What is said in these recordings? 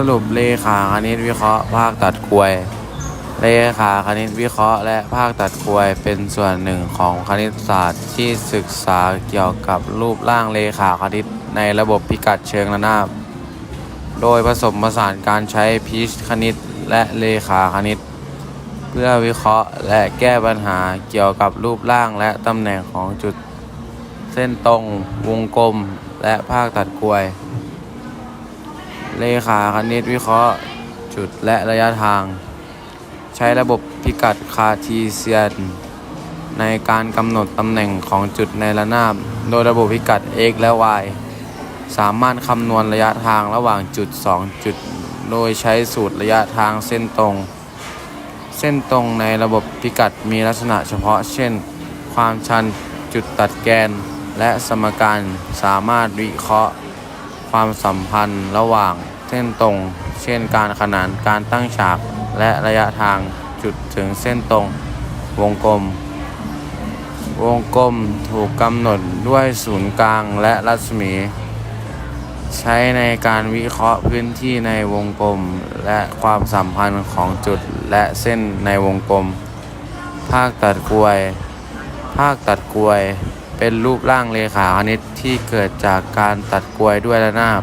สรุปเลขาคณิตวิเคราะห์ภาคตัดกลวย เลขาคณิตวิเคราะห์และภาคตัดกลวย เป็นส่วนหนึ่งของคณิตศาสตร์ที่ศึกษาเกี่ยวกับรูปร่างเลขาคณิตในระบบพิกัดเชิงระนาบ โดยผสมผสานการใช้พีชคณิตและเลขาคณิต เพื่อวิเคราะห์และแก้ปัญหาเกี่ยวกับรูปร่างและตำแหน่งของจุด เส้นตรง วงกลม และภาคตัดกลวย เลขาคณิตวิเคราะห์ จุดและระยะทาง ใช้ระบบพิกัดคาร์ทีเซียน ในการกำหนดตำแหน่งของจุดในระนาบ โดยระบบพิกัด x และ y สามารถคำนวณระยะทางระหว่างจุด 2 จุด โดยใช้สูตรระยะทางเส้นตรง เส้นตรงในระบบพิกัดมีลักษณะเฉพาะ เช่น ความชันจุดตัดแกน และสมการสามารถวิเคราะห์ ความสัมพันธ์ระหว่างเส้นตรง เช่นการขนานการตั้งฉาก และระยะทางจุดถึงเส้นตรง วงกลม วงกลมถูกกำหนดด้วยศูนย์กลางและรัศมี ใช้ในการวิเคราะห์พื้นที่ในวงกลม และความสัมพันธ์ของจุดและเส้นในวงกลม ภาคตัดกลวย ภาคตัดกลวย เป็นรูปร่างเลขาคณิตที่เกิดจากการตัดกลวยด้วยระนาบ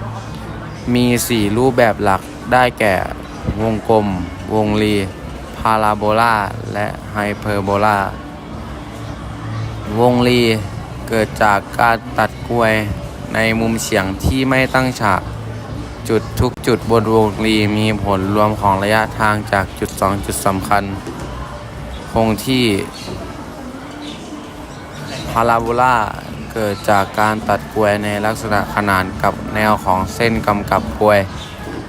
มี 4 รูปแบบหลักได้แก่ วงกลม วงรี พาราโบลา และไฮเปอร์โบลา วงรีเกิดจากการตัดกลวยในมุมเฉียงที่ไม่ตั้งฉาก จุดทุกจุดบนวงรีมีผลรวมของระยะทางจากจุด 2 จุดสำคัญ คงที่ พาราโบลาเกิดจากการตัดกลวยในลักษณะขนานกับแนวของเส้นกำกับกลวย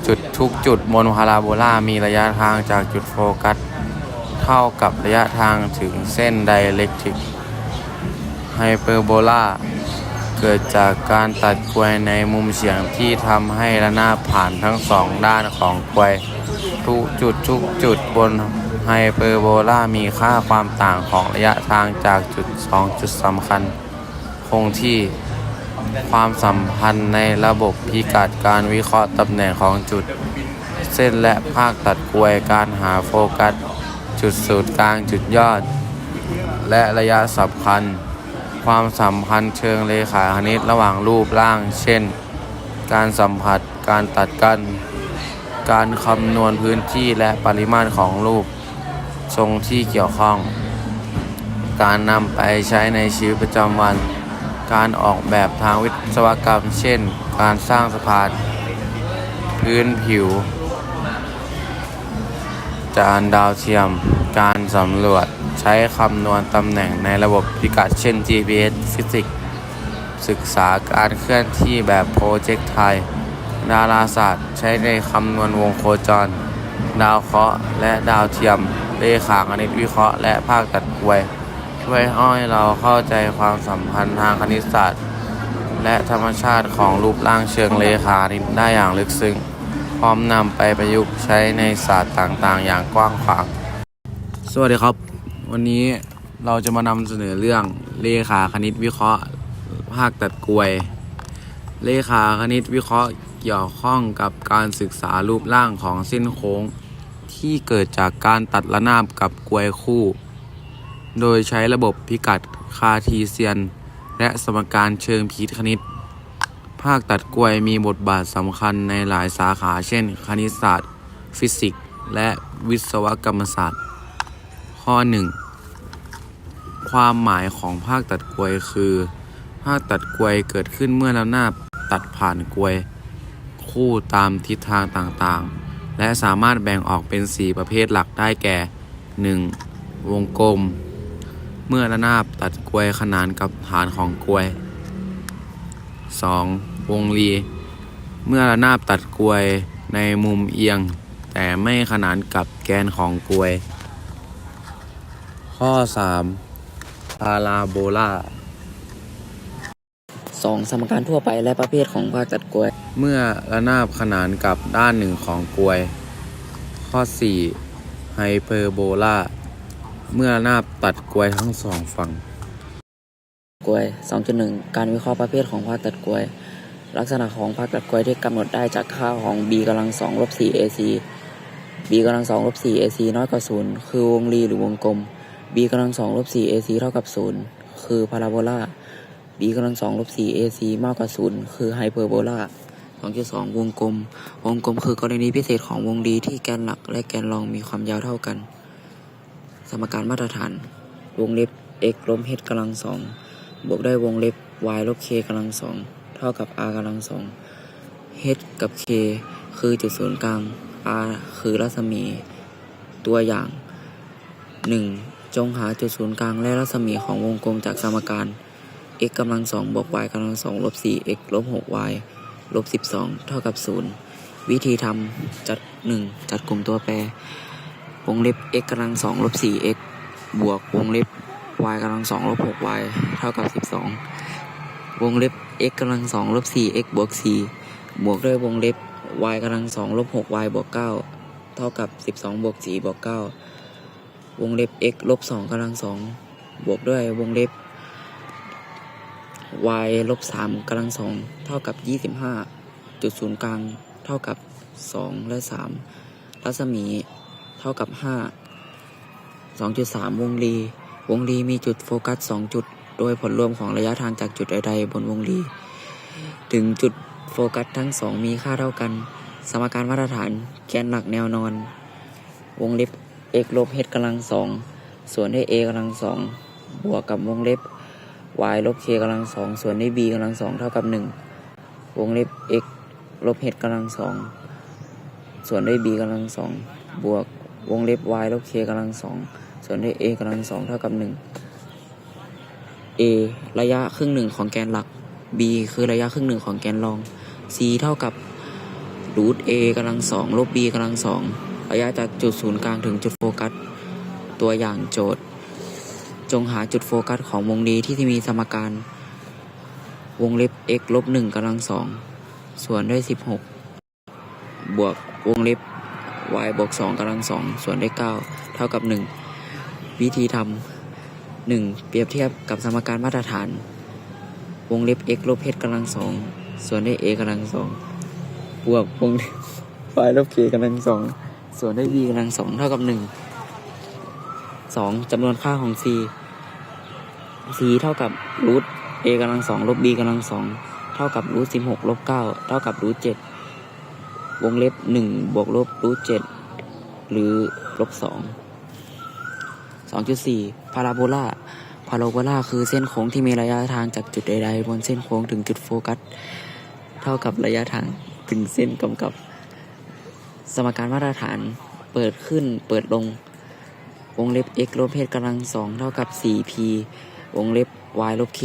จุดทุกจุดบนพาราโบลามีระยะทางจากจุดโฟกัส เท่ากับระยะทางถึงเส้นไดเรกทริกไฮเปอร์โบลาเกิดจากการตัดกลวยในมุมเฉียงที่ทำให้ระนาบผ่านทั้งสองด้านของกลวยทุกจุดทุกจุดบน ไฮเปอร์โบลามีค่าความต่างของระยะทางจากจุดสองจุดสำคัญ คงที่ความสัมพันธ์ในระบบพิกัดการวิเคราะห์ตำแหน่งของจุด เส้นและภาคตัดกลวยการหาโฟกัส จุดศูนย์กลางจุดยอด และระยะสำคัญ ความสัมพันธ์เชิงเลขาคณิตระหว่างรูปร่าง เช่น การสัมผัสการตัดกัน การคำนวณพื้นที่และปริมาตรของรูป ทรงที่เกี่ยวข้อง การนำไปใช้ในชีวิตประจำวัน การออกแบบทางวิศวกรรม เช่น การสร้างสะพาน พื้นผิว จานดาวเทียม การสำรวจใช้คำนวณตำแหน่งในระบบพิกัดเช่น GPS ฟิสิกส์ศึกษาการเคลื่อนที่แบบโปรเจกต์ไทย ดาราศาสตร์ใช้ในคำนวณวงโคจร ดาวเคราะห์และดาวเทียม เลขาคณิตวิเคราะห์และภาคตัดกลวย ช่วยให้เราเข้าใจความสัมพันธ์ทางคณิตศาสตร์ และธรรมชาติของรูปร่างเชิงเลขาคณิตได้อย่างลึกซึ้งพร้อมนำไปประยุกต์ใช้ในศาสตร์ต่างๆ อย่างกว้างขวาง สวัสดีครับ วันนี้เราจะมานำเสนอเรื่องเลขาคณิตวิเคราะห์ ภาคตัดกลวย เลขาคณิตวิเคราะห์เกี่ยวข้องกับการศึกษารูปร่างของเส้นโค้ง ที่เกิดจากการตัดระนาบกับกวยคู่ โดยใช้ระบบพิกัดคาร์ทีเซียน และสมการเชิงพีชคณิต ภาคตัดกวยมีบทบาทสำคัญในหลายสาขาเช่น คณิตศาสตร์ ฟิสิกส์ และวิศวกรรมศาสตร์ ข้อ 1 ความหมายของภาคตัดกวยคือ ภาคตัดกวยเกิดขึ้นเมื่อระนาบตัดผ่านกวย คู่ตามทิศทางต่างๆ และสามารถแบ่งออกเป็น 4 ประเภทหลักได้แก่ 1. วงกลม เมื่อระนาบตัดกลวยขนานกับฐานของกลวย 2. วงรี เมื่อระนาบตัดกลวยในมุมเอียง แต่ไม่ขนานกับแกนของกลวย ข้อ 3. พาราโบลา สองสมการทั่วไปและประเภทของภาคตัดกลวย เมื่อระนาบขนานกับด้านหนึ่งของกลวย ข้อ 4. ไฮเปอร์โบลา เมื่อระนาบตัดกลวยทั้งสองฝั่งกลวย 2.1 การวิเคราะห์ประเภทของภาคตัดกลวย ลักษณะของภาคตัดกล้วยที่กำหนดได้จากค่าของ b กำลังสองลบสี่ ac b กำลังสองลบสี่ ac น้อยกว่าศูนย์คือวงรีหรือวงกลม b กำลังสองลบสี่ ac เท่ากับศูนย์คือพาราโบลา b กำลังสองลบสี่ ac มากกว่าศูนย์คือไฮเปอร์โบลา2.2 วงกลม วงกลมคือกรณีพิเศษของวงรีที่แกนหลักและแกนรองมีความยาวเท่ากัน สมการมาตรฐาน วงเล็บ x ลบ h กำลังสองบวกได้วยวงเล็บ y ลบ k กำลังสองเท่ากับ r กำลังสอง h กับ k คือจุดศูนย์กลาง r คือรัศมี ตัวอย่าง 1. จงหาจุดศูนย์กลางและรัศมีของวงกลมจากสมการ x กำลังสองบวก y กำลังสองลบ 4x ลบ 6y ลบ 12 เท่ากับ 0 วิธีทำจัด 1. จัดกลุ่มตัวแปร วงเล็บ x กำลังสองลบ 4x บวกวงเล็บ y กำลังสองลบ 6y เท่ากับ 12 วงเล็บ x กำลังสองลบ 4x บวก 4 บวกด้วยวงเล็บ y กำลังสองลบ 6y บวก 9 เท่ากับ 12 บวก 4 บวก 9 วงเล็บ x ลบ 2กำลังสองบวกด้วยวงเล็บ y ลบ3กำลังสองเท่ากับ25จุดศูนย์กลางเท่ากับ2และ3รัศมีเท่ากับ5 2.3วงรี วงรีมีจุดโฟกัส2จุด โดยผลรวมของระยะทางจากจุดใดๆบนวงรี ถึงจุดโฟกัสทั้งสองมีค่าเท่ากัน สมการมาตรฐานแกนหลักแนวนอน วงเล็บ x ลบ h กำลังสองส่วนด้วย a กำลังสองบวกกับวงเล็บ y ลบ k กำลังสองส่วนด้วย b กำลังสองเท่ากับหนึ่งวงเล็บ x ลบ h กำลังสองส่วนด้วย b กำลังสองบวกวงเล็บ y ลบ k กำลังสองส่วนด้วย a กำลังสองเท่ากับหนึ่ง a ระยะครึ่งหนึ่งของแกนหลัก b คือระยะครึ่งหนึ่งของแกนรอง c เท่ากับรูท a กำลังสองลบ b กำลังสองระยะจากจุดศูนย์กลางถึงจุดโฟกัส ตัวอย่างโจทย์ จงหาจุดโฟกัสของวงรีที่มีสมการ วงเล็บ x ลบหนึ่งกำลังสองส่วนด้วยสิบหกบวกวงเล็บ y บวกสองกำลังสองส่วนด้วยเก้าเท่ากับหนึ่งวิธีทำหนึ่งเปรียบเทียบกับสมการมาตรฐาน วงเล็บ x ลบ h กำลังสองส่วนด้วย a กำลังสองบวกวงเล็บ y ลบ k กำลังสองส่วนด้วย b กำลังสองเท่ากับหนึ่งสองจำนวนค่าของ c c เท่ากับรูท a กำลังสองลบ b กำลังสองเท่ากับรูทสิบหกลบเก้าเท่ากับรูทเจ็ดวงเล็บหนึ่งบวกลบรูทเจ็ดหรือลบสองสองจุดสี่พาราโบลาพาราโบลาคือเส้นโค้งที่มีระยะทางจากจุดใดๆบนเส้นโค้งถึงจุดโฟกัส เท่ากับระยะทางถึงเส้นกำกับ สมการมาตรฐานเปิดขึ้นเปิดลงวงเล็บ x ลบ h กำลังสองเท่ากับ 4p วงเล็บ y ลบ k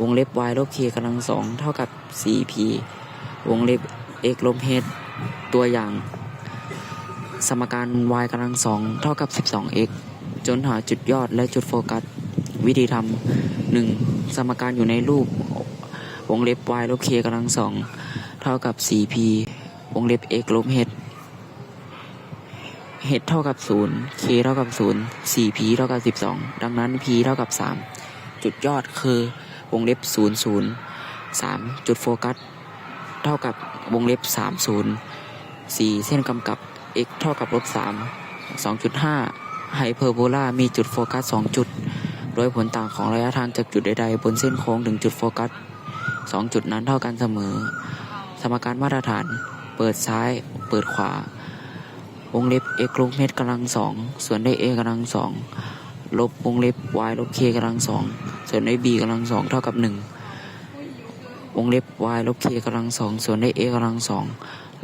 วงเล็บ y ลบ k กำลังสองเท่ากับ 4p วงเล็บ x ลบ h ตัวอย่าง สมการ y กำลังสองเท่ากับ 12x จนหาจุดยอดและจุดโฟกัส วิธีทำหนึ่งสมการอยู่ในรูป วงเล็บ y ลบ k กำลังสองเท่ากับ 4p วงเล็บ x ลบ h h เท่ากับ 0 k เท่ากับ 0 4p เท่ากับ 12 ดังนั้น p เท่ากับ 3 จุดยอดคือวงเล็บ 0 0 3 จุดโฟกัส เท่ากับวงเล็บ 3 0 4 เส้นกำกับ x เท่ากับลบ3 2.5 ไฮเปอร์โบลามีจุดโฟกัส 2 จุด โดยผลต่างของระยะทางจากจุดใดๆ บนเส้นโค้งถึงจุดโฟกัส 2 จุดนั้นเท่ากันเสมอ สมการมาตรฐาน เปิดซ้าย เปิดขวา วงเล็บ x ลบ h กำลังสองส่วนด้วย a กำลังสองลบวงเล็บ y ลบ k กำลังสองส่วนด้วย b กำลังสองเท่ากับหนึ่งวงเล็บ y ลบ k กำลังสองส่วนด้วย a กำลังสอง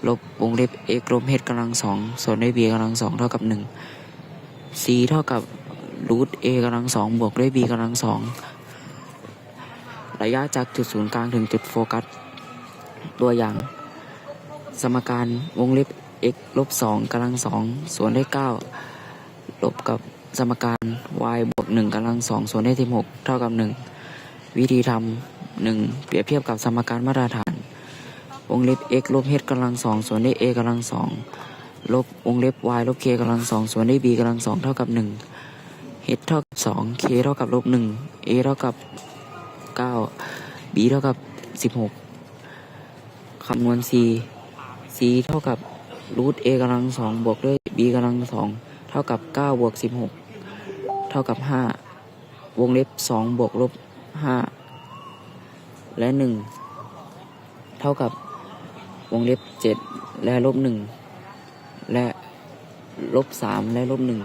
ลบวงเล็บ x ลบ h กำลังสองส่วนด้วย b กำลังสองเท่ากับหนึ่ง c เท่ากับรูท a กำลังสองบวกด้วย b กำลังสองระยะจากจุดศูนย์กลางถึงจุดโฟกัส ตัวอย่าง สมการวงเล็บ x ลบสองกำลังสองส่วนด้วยเก้าลบกับสมการ y บวกหนึ่งกำลังสองส่วนด้วยสิบหกเท่ากับหนึ่งวิธีทำหนึ่งเปรียบเทียบกับสมการมาตรฐาน วงเล็บ x ลบ h กำลังสองส่วนด้วย a กำลังสองลบวงเล็บ y ลบ k กำลังสองส่วนด้วย b กำลังสองเท่ากับหนึ่ง h เท่ากับสอง k เท่ากับลบหนึ่ง a เท่ากับเก้า b เท่ากับสิบหกคำนวณ c c เท่ากับ รูท a กำลังสองบวกด้วย b กำลังสองเท่ากับเก้าบวกสิบหกเท่ากับห้าวงเล็บสองบวกลบห้าและหนึ่งเท่ากับวงเล็บเจ็ดและลบหนึ่งและลบสามและลบหนึ่ง